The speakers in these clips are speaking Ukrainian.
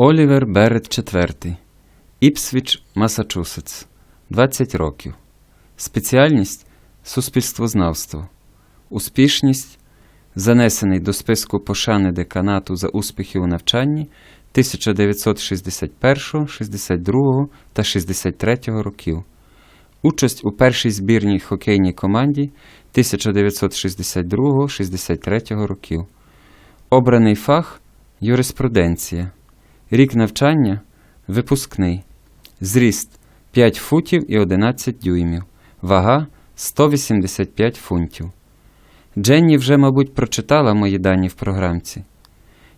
Олівер Берет IV. Іпсвіч, Масачусетс. 20 років. Спеціальність суспільствознавство. Успішність занесений до списку пошани деканату за успіхи у навчанні 1961, 62 та 63 років. Участь у першій збірній хокейній команді 1962-63 років. Обраний фах юриспруденція. Рік навчання випускний. Зріст 5 футів і 11 дюймів. Вага 185 фунтів. Дженні вже, мабуть, прочитала мої дані в програмці.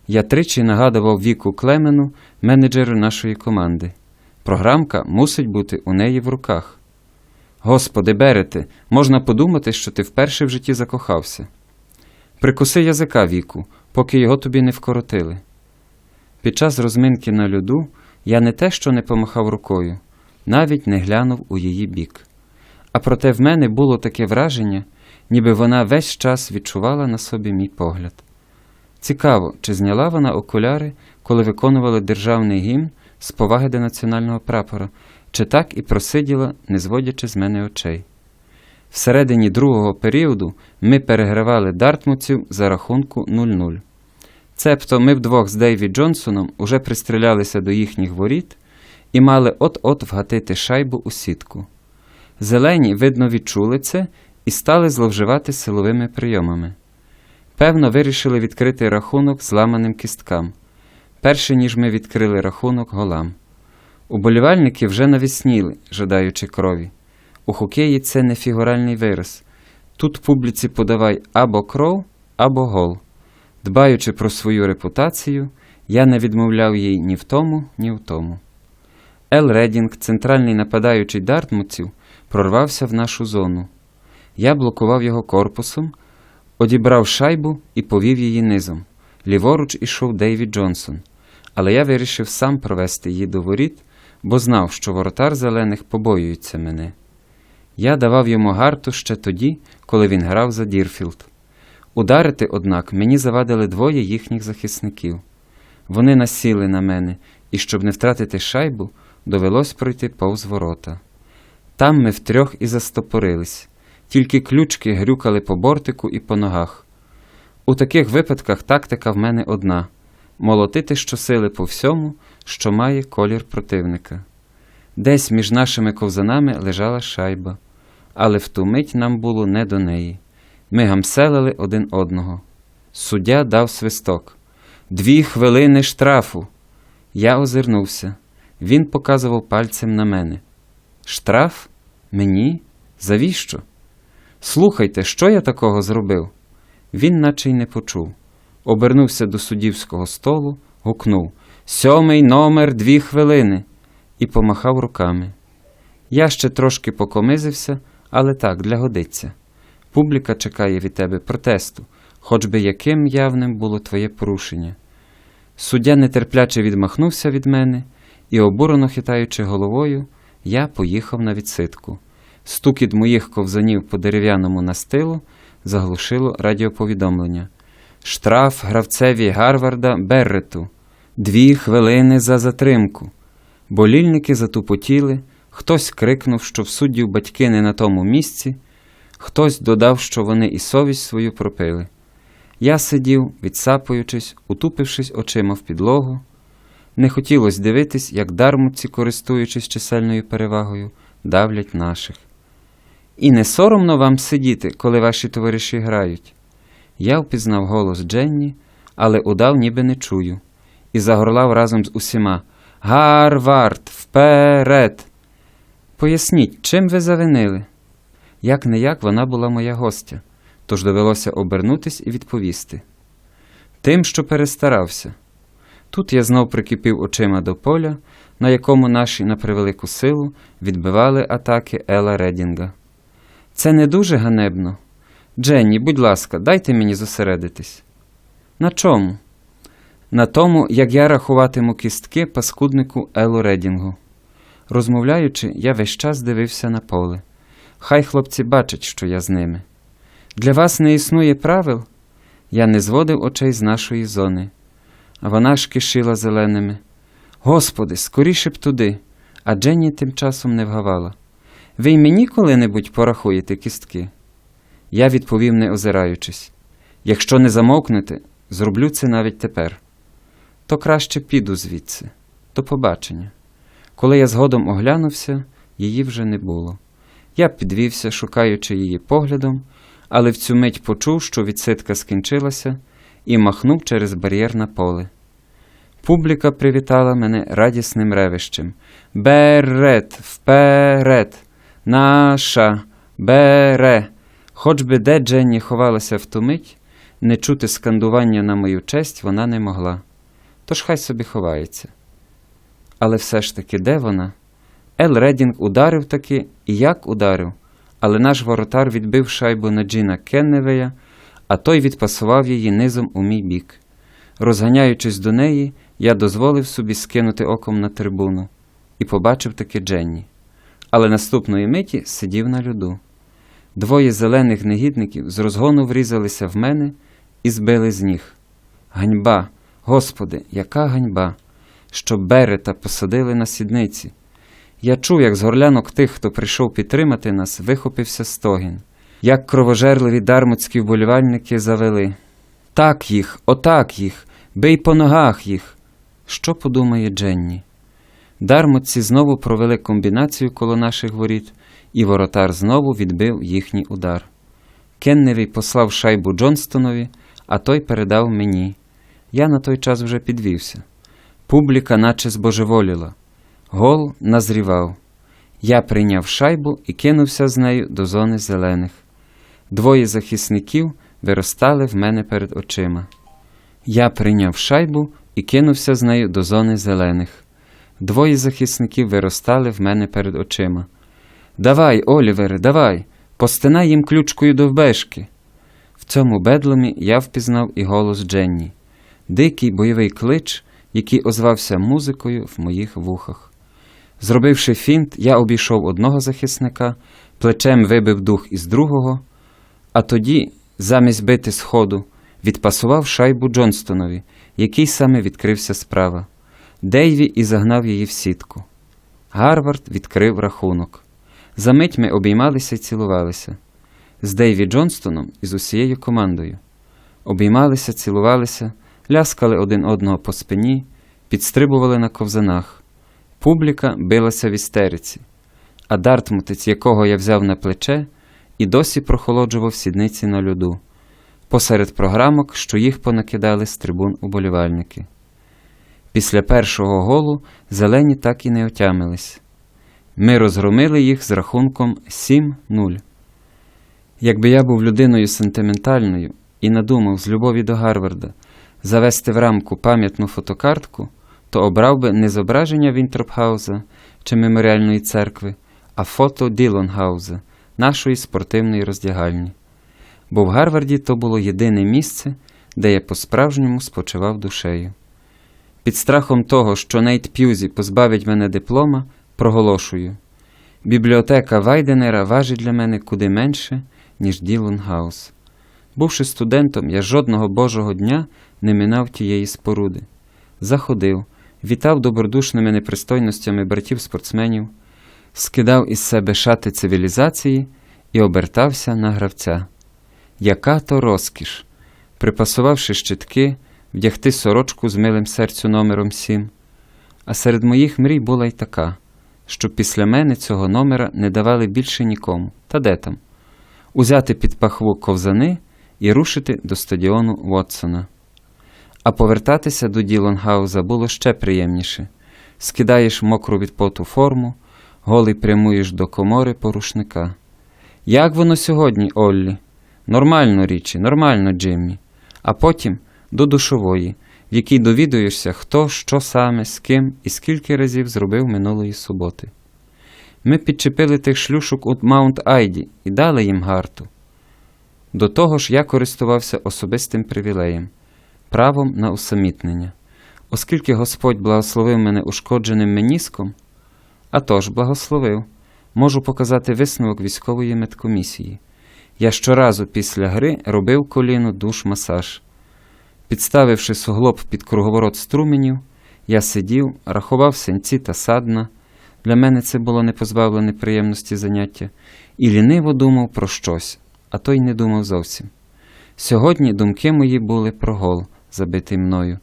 Я тричі нагадував Віку Клемену, менеджеру нашої команди. Програмка мусить бути у неї в руках. Господи, Берете, можна подумати, що ти вперше в житті закохався. Прикуси язика віку, поки його тобі не вкоротили. Під час розминки на льоду я не те, що не помахав рукою, навіть не глянув у її бік. А проте в мене було таке враження, ніби вона весь час відчувала на собі мій погляд. Цікаво, чи зняла вона окуляри, коли виконувала державний гімн з поваги до національного прапора, чи так і просиділа, не зводячи з мене очей. Всередині другого періоду ми перегравали дартмутців за рахунку 0-0. Цебто ми вдвох з Дейві Джонсоном уже пристрілялися до їхніх воріт і мали от-от вгатити шайбу у сітку. Зелені, видно, відчули це і стали зловживати силовими прийомами. Певно, вирішили відкрити рахунок зламаним кісткам, перше ніж ми відкрили рахунок голам. Уболівальники вже навісніли, жадаючи крові. У хокеї це не фігуральний вираз. Тут публіці подавай або кров, або гол. Дбаючи про свою репутацію, я не відмовляв їй ні в тому, ні в тому. Ел Редінг, центральний нападаючий дартмутців, прорвався в нашу зону. Я блокував його корпусом, одібрав шайбу і повів її низом. Ліворуч ішов Дейві Джонсон, але я вирішив сам провести її до воріт, бо знав, що воротар зелених побоюється мене. Я давав йому гарту ще тоді, коли він грав за Дірфілд. Ударити, однак, мені завадили двоє їхніх захисників. Вони насіли на мене, і щоб не втратити шайбу, довелось пройти повз ворота. Там ми втрьох і застопорились, тільки ключки грюкали по бортику і по ногах. У таких випадках тактика в мене одна молотити щосили по всьому, що має колір противника. Десь між нашими ковзанами лежала шайба, але в ту мить нам було не до неї. Ми гамселили один одного. Суддя дав свисток. Дві хвилини штрафу. Я озирнувся. Він показував пальцем на мене. Штраф? Мені? Завіщо? Слухайте, що я такого зробив? Він наче й не почув. Обернувся до суддівського столу, гукнув Сьомий номер дві хвилини і помахав руками. Я ще трошки покомизився, але так, для годиться. Публіка чекає від тебе протесту, хоч би яким явним було твоє порушення. Суддя нетерпляче відмахнувся від мене, і, обурено хитаючи головою, я поїхав на відсидку. Стукіт моїх ковзанів по дерев'яному настилу заглушило радіоповідомлення. Штраф гравцеві Гарварда Беррету. Дві хвилини за затримку. Болільники затупотіли, хтось крикнув, що в суддів батьки не на тому місці, хтось додав, що вони і совість свою пропили. Я сидів, відсапуючись, утупившись очима в підлогу. Не хотілося дивитись, як дармутці, користуючись чисельною перевагою, давлять наших. І не соромно вам сидіти, коли ваші товариші грають. Я впізнав голос Дженні, але удав, ніби не чую, і загорлав разом з усіма Гарвард, вперед! Поясніть, чим ви завинили? Як не як вона була моя гостя, тож довелося обернутись і відповісти. Тим, що перестарався. Тут я знов прикипів очима до поля, на якому наші на превелику силу відбивали атаки Ела Редінга. Це не дуже ганебно. Дженні, будь ласка, дайте мені зосередитись. На чому? На тому, як я рахуватиму кістки паскуднику Елу Редінгу. Розмовляючи, я весь час дивився на поле. Хай хлопці бачать, що я з ними. Для вас не існує правил? Я не зводив очей з нашої зони, а вона ж кишила зеленими. Господи, скоріше б туди. А Дженні тим часом не вгавала. Ви й мені коли-небудь порахуєте кістки? Я відповів, не озираючись. Якщо не замовкнете, зроблю це навіть тепер. То краще піду звідси. До побачення. Коли я згодом оглянувся, її вже не було. Я підвівся, шукаючи її поглядом, але в цю мить почув, що відсидка скінчилася, і махнув через бар'єр на поле. Публіка привітала мене радісним ревищем. Берет, вперед! Наша, бере! Хоч би де Дженні ховалася в ту мить, не чути скандування на мою честь вона не могла. Тож хай собі ховається. Але все ж таки, де вона? Ел Редінг ударив таки, і як ударив, але наш воротар відбив шайбу на Джина Кенневея, а той відпасував її низом у мій бік. Розганяючись до неї, я дозволив собі скинути оком на трибуну і побачив таки Дженні. Але наступної миті сидів на льоду. Двоє зелених негідників з розгону врізалися в мене і збили з ніг. Ганьба, Господи, яка ганьба, що берета посадили на сідниці. Я чув, як з горлянок тих, хто прийшов підтримати нас, вихопився стогін, як кровожерливі дармутські вболівальники завели. Так їх, отак їх, бий по ногах їх. Що подумає Дженні? Дармутці знову провели комбінацію коло наших воріт, і воротар знову відбив їхній удар. Кенневій послав шайбу Джонстонові, а той передав мені. Я на той час вже підвівся. Публіка наче збожеволіла. Гол назрівав. Я прийняв шайбу і кинувся з нею до зони зелених. Двоє захисників виростали в мене перед очима. Я прийняв шайбу і кинувся з нею до зони зелених. Двоє захисників виростали в мене перед очима. Давай, Олівере, давай, постинай їм ключкою довбешки. В цьому бедломі я впізнав і голос Дженні, дикий бойовий клич, який озвався музикою в моїх вухах. Зробивши фінт, я обійшов одного захисника, плечем вибив дух із другого, а тоді, замість бити сходу, відпасував шайбу Джонстонові, який саме відкрився справа. Дейві і загнав її в сітку. Гарвард відкрив рахунок. Замить ми обіймалися і цілувалися. З Дейві Джонстоном і з усією командою. Обіймалися, цілувалися, ляскали один одного по спині, підстрибували на ковзанах. Публіка билася в істериці, а дартмутець, якого я взяв на плече, і досі прохолоджував сідниці на льоду, посеред програмок, що їх понакидали з трибун уболівальники. Після першого голу зелені так і не отямились. Ми розгромили їх з рахунком 7-0. Якби я був людиною сентиментальною і надумав з любові до Гарварда завести в рамку пам'ятну фотокартку, то обрав би не зображення Вінтропгауза чи меморіальної церкви, а фото Ділонгауза, нашої спортивної роздягальні. Бо в Гарварді то було єдине місце, де я по-справжньому спочивав душею. Під страхом того, що Нейт П'юзі позбавить мене диплома, проголошую. Бібліотека Вайденера важить для мене куди менше, ніж Ділонгаус. Бувши студентом, я жодного божого дня не минав тієї споруди. Заходив, вітав добродушними непристойностями братів спортсменів, скидав із себе шати цивілізації і обертався на гравця. Яка то розкіш! Припасувавши щитки, вдягти сорочку з милим серцю номером 7. А серед моїх мрій була й така, щоб після мене цього номера не давали більше нікому. Та де там? Узяти під пахву ковзани і рушити до стадіону Вотсона. А повертатися до Ділонгауза було ще приємніше. Скидаєш мокру від поту форму, голий прямуєш до комори порушника. Як воно сьогодні, Оллі? Нормально річі, нормально, Джиммі. А потім до душової, в якій довідуєшся, хто, що саме, з ким і скільки разів зробив минулої суботи. Ми підчепили тих шлюшок у Маунт Айді і дали їм гарту. До того ж, я користувався особистим привілеєм правом на усамітнення, оскільки Господь благословив мене ушкодженим меніском, а тож благословив, можу показати висновок військової медкомісії. Я щоразу після гри робив коліну душ масаж. Підставивши суглоб під круговорот струменів, Я сидів, рахував синці та садна. Для мене це було непозбавлене приємності заняття, і ліниво думав про щось, а то й не думав зовсім. Сьогодні думки мої були про гол, забитий мною,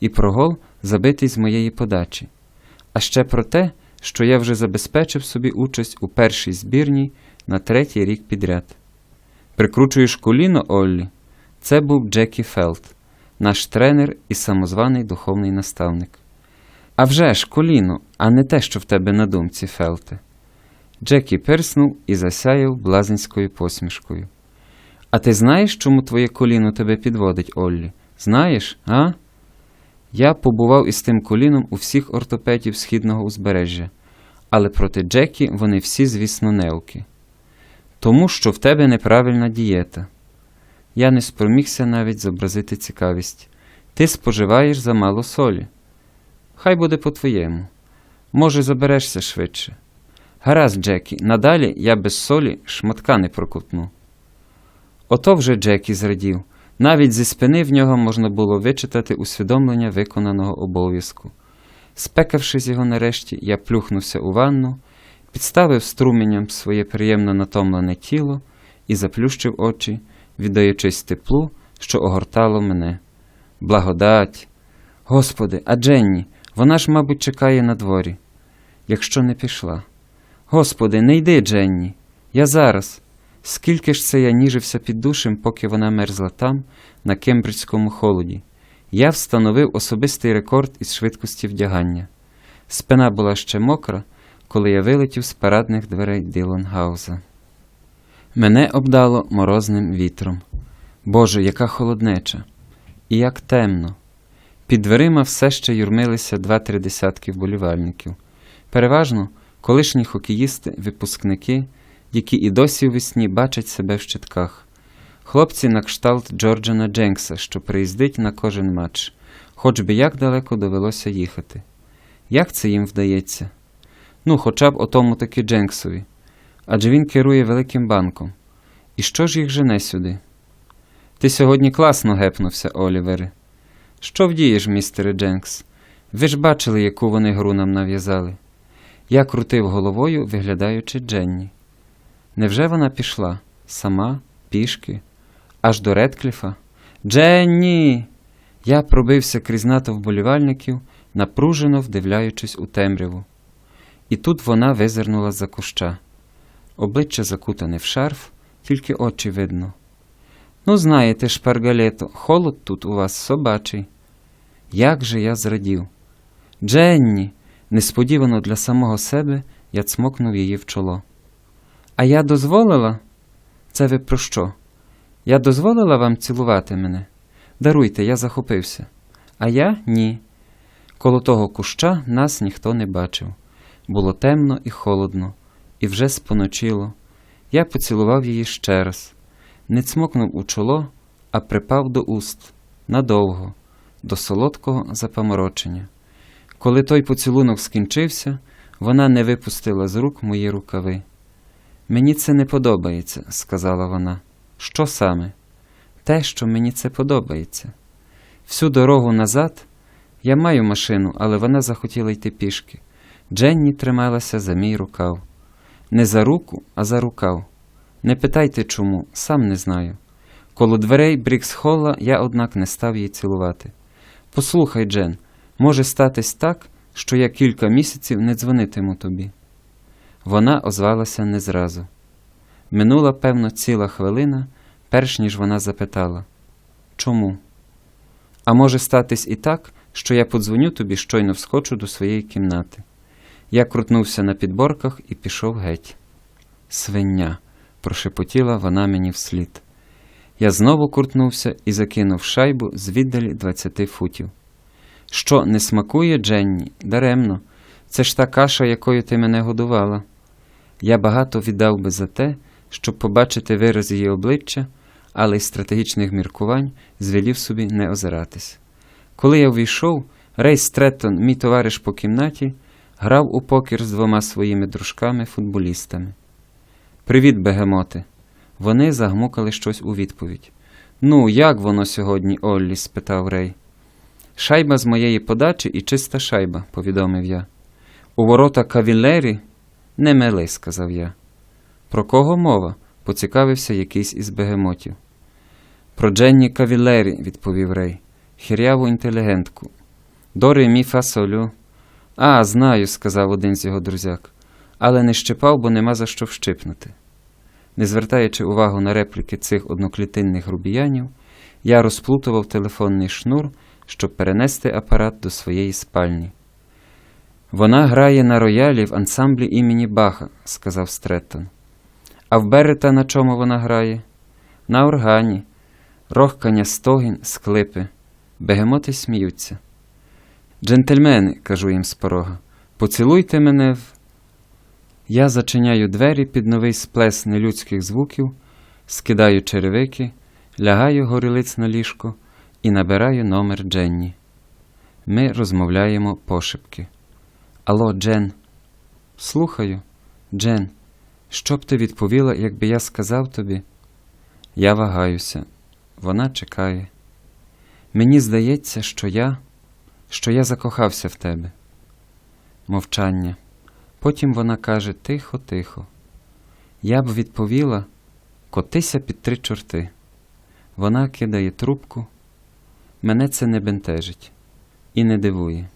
і про гол, забитий з моєї подачі, а ще про те, що я вже забезпечив собі участь у першій збірній на третій рік підряд. Прикручуєш коліно, Оллі? Це був Джекі Фелд, наш тренер і самозваний духовний наставник. А вже ж, коліно, а не те, що в тебе на думці, Фелте. Джекі пирснув і засяяв блазенською посмішкою. А ти знаєш, чому твоє коліно тебе підводить, Оллі? Знаєш, а? Я побував із тим коліном у всіх ортопедів східного узбережжя, але проти Джекі вони всі, звісно, неуки. Тому що в тебе неправильна дієта. Я не спромігся навіть зобразити цікавість. Ти споживаєш замало солі. Хай буде по-твоєму. Може, заберешся швидше. Гаразд, Джекі, надалі я без солі шматка не прокутну. Ото вже Джекі зрадів. Навіть зі спини в нього можна було вичитати усвідомлення виконаного обов'язку. Спекавшись його нарешті, я плюхнувся у ванну, підставив струменям своє приємно натомлене тіло і заплющив очі, віддаючись теплу, що огортало мене. Благодать! Господи, а Дженні, вона ж, мабуть, чекає на дворі. Якщо не пішла. Господи, не йди, Дженні. Я зараз. Скільки ж це я ніжився під душем, поки вона мерзла там, на кембриджському холоді. Я встановив особистий рекорд із швидкості вдягання. Спина була ще мокра, коли я вилетів з парадних дверей Ділонгауза. Мене обдало морозним вітром. Боже, яка холоднеча! І як темно. Під дверима все ще юрмилися два-три десятки вболівальників. Переважно колишні хокеїсти, випускники, які і досі весні бачать себе в щитках. Хлопці на кшталт Джорджана Дженкса, що приїздить на кожен матч, хоч би як далеко довелося їхати. Як це їм вдається? Ну, хоча б отому таки Дженксові. Адже він керує великим банком. І що ж їх жене сюди? Ти сьогодні класно гепнувся, Олівере. Що вдієш, містере Дженкс? Ви ж бачили, яку вони гру нам нав'язали. Я крутив головою, виглядаючи Дженні. Невже вона пішла? Сама, пішки, аж до Редкліфа? Дженні! Я пробився крізь натовп вболівальників, напружено вдивляючись у темряву. І тут вона визирнула за куща. Обличчя закутане в шарф, тільки очі видно. Ну, знаєте, шпаргалето, холод тут у вас собачий. Як же я зрадів. Дженні, несподівано для самого себе я цмокнув її в чоло. А я дозволила? Це ви про що? Я дозволила вам цілувати мене? Даруйте, я захопився. А я ні. Коло того куща нас ніхто не бачив. Було темно і холодно, і вже споночило. Я поцілував її ще раз, не цмокнув у чоло, а припав до уст надовго, до солодкого запаморочення. Коли той поцілунок скінчився, вона не випустила з рук мої рукави. Мені це не подобається, сказала вона. Що саме? Те, що мені це подобається. Всю дорогу назад я маю машину, але вона захотіла йти пішки. Дженні трималася за мій рукав. Не за руку, а за рукав. Не питайте чому, сам не знаю. Коло дверей Брікс-Холла я, однак, не став її цілувати. Послухай, Джен, може статись так, що я кілька місяців не дзвонитиму тобі. Вона озвалася не зразу. Минула, певно, ціла хвилина, перш ніж вона запитала Чому? А може статись і так, що я подзвоню тобі, щойно вскочу до своєї кімнати. Я крутнувся на підборках і пішов геть. Свиня, прошепотіла вона мені вслід. Я знову крутнувся і закинув шайбу з віддалі двадцяти футів. Що не смакує, Дженні? Даремно. Це ж та каша, якою ти мене годувала. Я багато віддав би за те, щоб побачити вираз її обличчя, але із стратегічних міркувань звелів собі не озиратись. Коли я ввійшов, Рей Стреттон, мій товариш по кімнаті, грав у покер з двома своїми дружками-футболістами. Привіт, бегемоти. Вони загмукали щось у відповідь. Ну, як воно сьогодні, Оллі? спитав Рей. Шайба з моєї подачі і чиста шайба, повідомив я. У ворота кавілері не мели, сказав я. Про кого мова? поцікавився якийсь із бегемотів. Про Дженні Кавілері, відповів Рей. Хіряву інтелігентку. Дори мі фа солю. А, знаю, сказав один з його друзяк. Але не щипав, бо нема за що вщипнути. Не звертаючи увагу на репліки цих одноклітинних грубіянів, я розплутував телефонний шнур, щоб перенести апарат до своєї спальні. Вона грає на роялі в ансамблі імені Баха, сказав Стретон. А в Берета на чому вона грає? На органі, рохкання стогін, склипи. Бегемоти сміються. Джентльмени, кажу їм з порога, поцілуйте мене в. Я зачиняю двері під новий сплес нелюдських звуків, скидаю черевики, лягаю горілиць на ліжко і набираю номер Дженні. Ми розмовляємо пошепки. Алло, Джен. Слухаю, Джен, що б ти відповіла, якби я сказав тобі? Я вагаюся. Вона чекає. Мені здається, що я, що я закохався в тебе. Мовчання. Потім вона каже тихо, тихо. Я б відповіла котися під три чорти. Вона кидає трубку. Мене це не бентежить і не дивує.